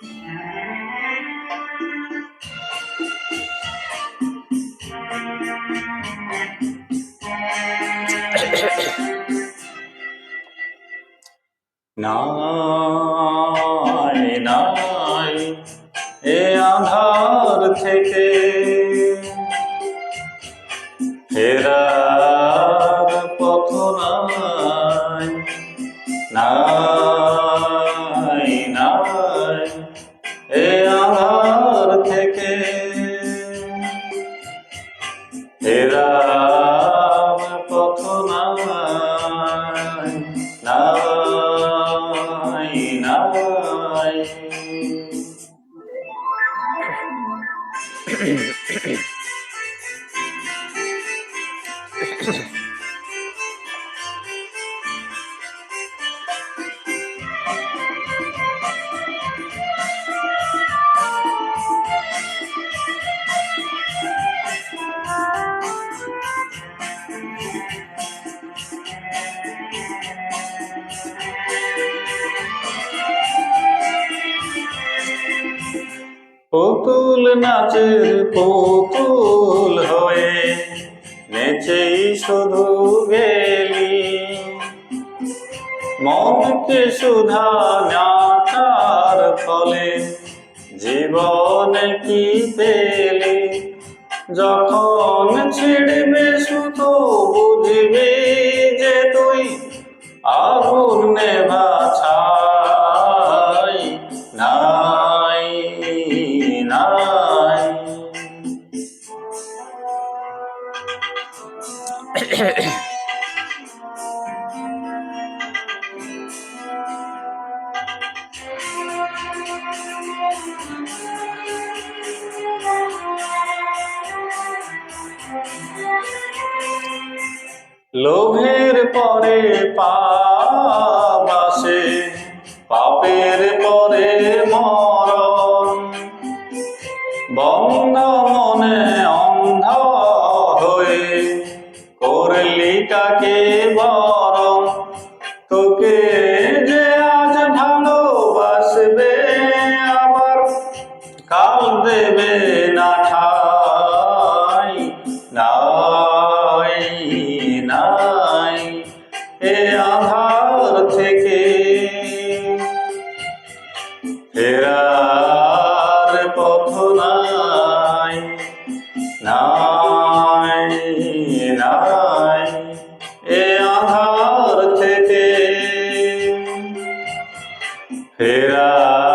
নাই নাই এ আধার থেকে ফেরার পথ নাই নাই। নাই পুতুল নাচের পুতুল হয়ে নেচেই শুধু গেলি। মনকে সুধা নাচার ফলে জীবনে কি পেলি? যখন ছিড়বে সুতো বুঝবি লোভের পরে পাবাসে করলি কাকে বরং তোকে যে আজ ভালোবাসবে আবার কাল দেবে না ঠাই, নাই নাই। এ আধার থেকে ফেরার